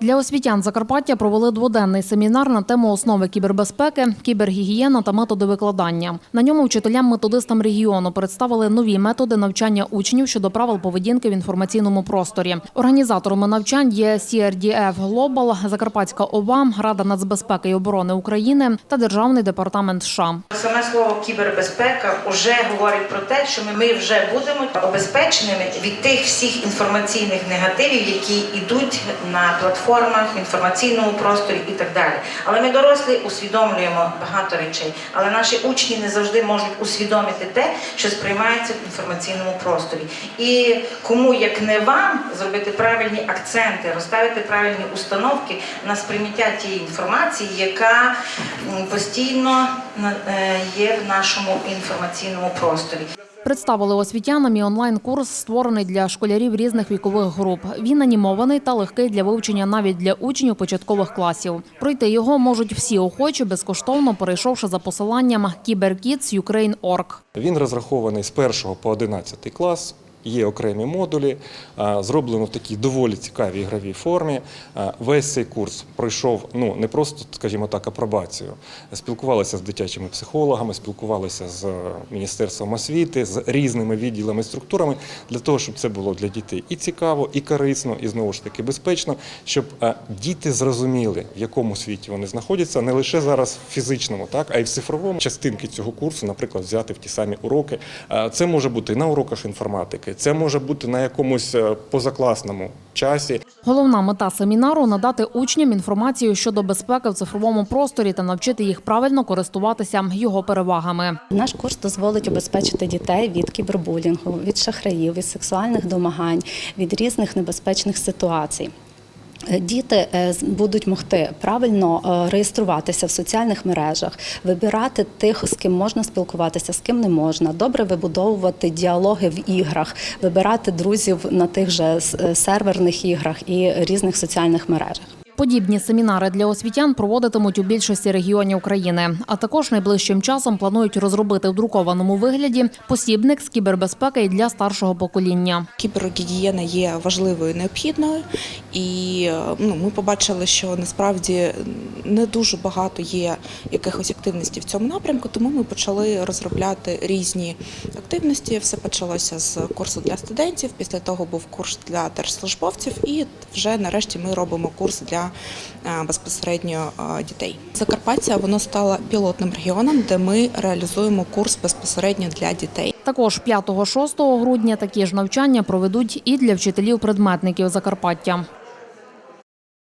Для освітян Закарпаття провели дводенний семінар на тему основи кібербезпеки, кібергігієна та методи викладання. На ньому вчителям-методистам регіону представили нові методи навчання учнів щодо правил поведінки в інформаційному просторі. Організаторами навчань є CRDF Global, Закарпатська ОВА, Рада нацбезпеки і оборони України та Державний департамент США. Саме слово кібербезпека вже говорить про те, що ми- вже будемо обезпеченими від тих всіх інформаційних негативів, які йдуть на платформах в інформаційному просторі і так далі. Але ми дорослі усвідомлюємо багато речей, але наші учні не завжди можуть усвідомити те, що сприймається в інформаційному просторі. І кому як не вам зробити правильні акценти, розставити правильні установки на сприйняття тієї інформації, яка постійно е, є в нашому інформаційному просторі. Представили освітянам і онлайн-курс, створений для школярів різних вікових груп. Він анімований та легкий для вивчення навіть для учнів початкових класів. Пройти його можуть всі охочі безкоштовно, перейшовши за посиланням KiberKids.Ukraine.org. Він розрахований з 1 по 11 клас. Є окремі модулі, зроблено в такій доволі цікавій ігровій формі. Весь цей курс пройшов ну не просто, скажімо так, апробацію. Спілкувалися з дитячими психологами, спілкувалися з е, міністерством освіти, з різними відділами структурами для того, щоб це було для дітей і цікаво, і корисно, і знову ж таки безпечно, щоб е, діти зрозуміли, в якому світі вони знаходяться, не лише зараз в фізичному, так а й в цифровому частинки цього курсу, наприклад, взяти в ті самі уроки. Е, Це може бути на уроках інформатики, це може бути на якомусь е, позакласному часі. Головна мета семінару надати учням інформацію щодо безпеки в цифровому просторі та навчити їх правильно користуватися його перевагами. Наш курс дозволить обезпечити дітей від кібербулінгу, від шахраїв, від сексуальних домагань, від різних небезпечних ситуацій. Е, Діти е, будуть могти правильно е, реєструватися в соціальних мережах, вибирати тих, з ким можна спілкуватися, з ким не можна, добре вибудовувати діалоги в іграх, вибирати друзів на тих же серверних іграх і різних соціальних мережах. Подібні семінари для освітян проводитимуть у більшості регіонів країни. А також найближчим часом планують розробити в друкованому вигляді посібник з кібербезпеки для старшого покоління. Кібергігієна є важливою необхідною, і е, ну, ми побачили, що насправді не дуже багато є якихось активностей в цьому напрямку, тому ми почали розробляти різні активності. Все почалося з курсу для студентів. Після того був курс для держслужбовців, і вже нарешті ми робимо курс для е, безпосередньо е, дітей. Закарпаття воно стало пілотним регіоном, де ми реалізуємо курс безпосередньо для дітей. Також 5-6 грудня такі ж навчання проведуть і для вчителів-предметників Закарпаття.